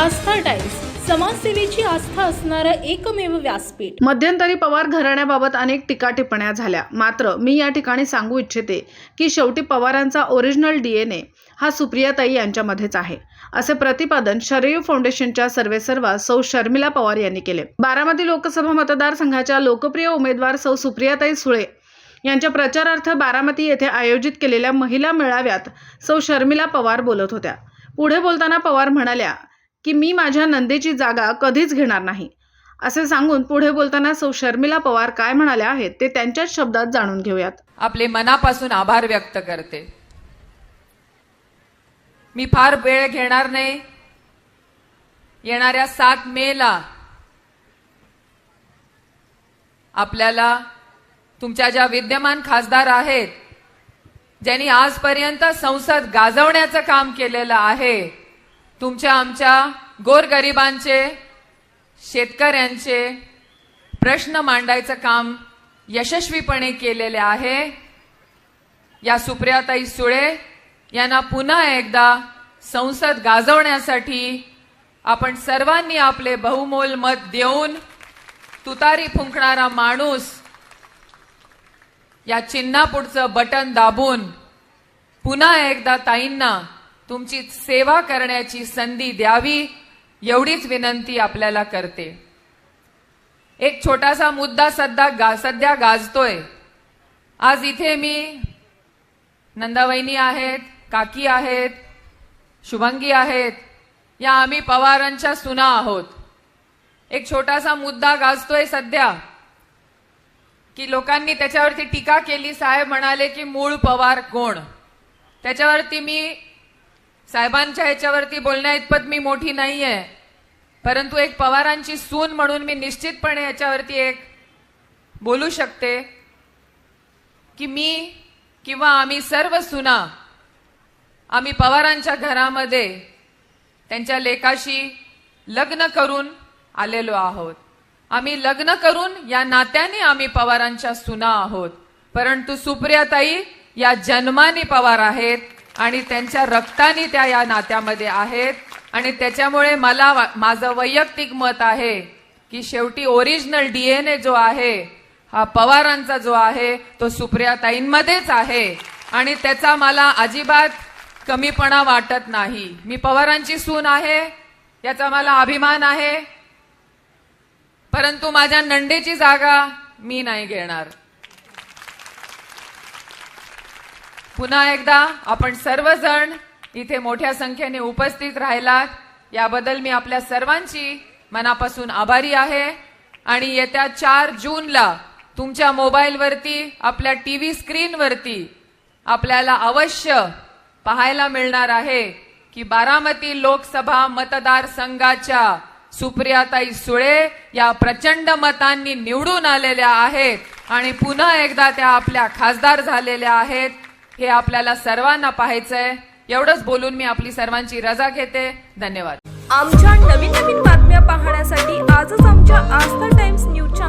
आस्था times समाजसेवेची आस्था असणारं एकमेव व्यासपीठ. मध्यंतरी पवार घराण्याबाबत अनेक टीका टिप्पण्या झाल्या. मात्र मी या ठिकाणी सांगू इच्छिते की शेवटी पवारांचा ओरिजिनल डीएनए हा सुप्रियाताई यांच्यामध्येच आहे असे प्रतिपादन शरयू फाउंडेशनच्या सर्वेसर्वा सौ शर्मिला पवार यांनी केले. बारामती लोकसभा मतदारसंघाच्या लोकप्रिय उमेदवार सौ सुप्रियाताई सुळे यांच्या प्रचारार्थ बारामती येथे आयोजित केलेल्या महिला मेळाव्यात सौ शर्मिला पवार बोलत होत्या. पुढे बोलताना पवार म्हणाल्या की मी माझ्या नंदेची जागा कधीच घेणार नाही. असे सांगून पुढे बोलताना सौ शर्मिला पवार काय म्हणाल्या आहेत ते त्यांच्याच शब्दात जाणून घेऊयात. आपले मनापासून आभार व्यक्त करते. मी फार वेळ घेणार नाही. येणाऱ्या सात मेला आपल्याला तुमच्या ज्या विद्यमान खासदार आहेत ज्यांनी आजपर्यंत संसद गाजवण्याचं काम केलेलं आहे तुमच्या आमच्या गोरगरिबांचे शेतकऱ्यांचे प्रश्न मांडायचं काम यशस्वीपणे केलेले आहे. या सुप्रियाताई सुळे यांना पुन्हा एकदा संसद गाजवण्यासाठी आपण सर्वांनी आपले बहुमोल मत देऊन तुतारी फुंकणारा माणूस या चिन्हापुढचं बटन दाबून पुन्हा एकदा ताईंना तुमची सेवा करण्याची संधी द्यावी एवढीच विनंती आपल्याला करते. एक छोटासा मुद्दा सध्या गा सध्या गाजतोय. आज इथे मी नंदावहिनी आहेत काकी आहेत शुभंगी आहेत या आम्ही पवारांच्या सुना आहोत. एक छोटासा मुद्दा गाजतोय सध्या की लोकांनी त्याच्यावरती टीका केली साहेब म्हणाले की मूळ पवार कोण? त्याच्यावरती मी साहेबांच्या ह्याच्यावरती बोलण्या इतपत मी मोठी नाहीये. परंतु एक पवारांची सून म्हणून मी निश्चितपणे याच्यावरती एक बोलू शकते की मी किंवा आम्ही सर्व सुना आम्ही पवारांच्या घरामध्ये त्यांच्या लेकाशी लग्न करून आलेलो आहोत. आम्ही लग्न करून या नात्याने आम्ही पवारांच्या सुना आहोत. परंतु सुप्रियाताई या जन्माने पवार आहेत. आणि त्यांच्या रक्तानी त्या या नात्यामध्ये आहेत. आणि त्याच्यामुळे मला माझं वैयक्तिक मत आहे की शेवटी ओरिजिनल डीएनए जो आहे हा पवारांचा जो आहे तो सुप्रियाताईंमध्येच आहे. आणि त्याचा मला अजिबात कमीपणा वाटत नाही. मी पवारांची सून आहे याचा मला अभिमान आहे. परंतु माझ्या नंडेची जागा मी नाही घेणार. पुन्हा एकदा आपण सर्वजण इथे मोठ्या संख्येने उपस्थित राहिलात. याबद्दल मी आपल्या सर्वांची मनापासून आभारी आहे. आणि येत्या चार जूनला तुमच्या मोबाईलवरती आपल्या टी व्ही स्क्रीनवरती आपल्याला अवश्य पाहायला मिळणार आहे की बारामती लोकसभा मतदारसंघाच्या सुप्रियाताई सुळे या प्रचंड मतांनी निवडून आलेल्या आहेत. आणि पुन्हा एकदा त्या आपल्या खासदार झालेल्या आहेत. हे आपल्याला सर्वांना पाहायचंय. एवढंच बोलून मी आपली सर्वांची रजा घेते. धन्यवाद. आमच्या नवीन नवीन बातम्या पाहण्यासाठी आजच आमच्या आस्था टाइम्स न्यूज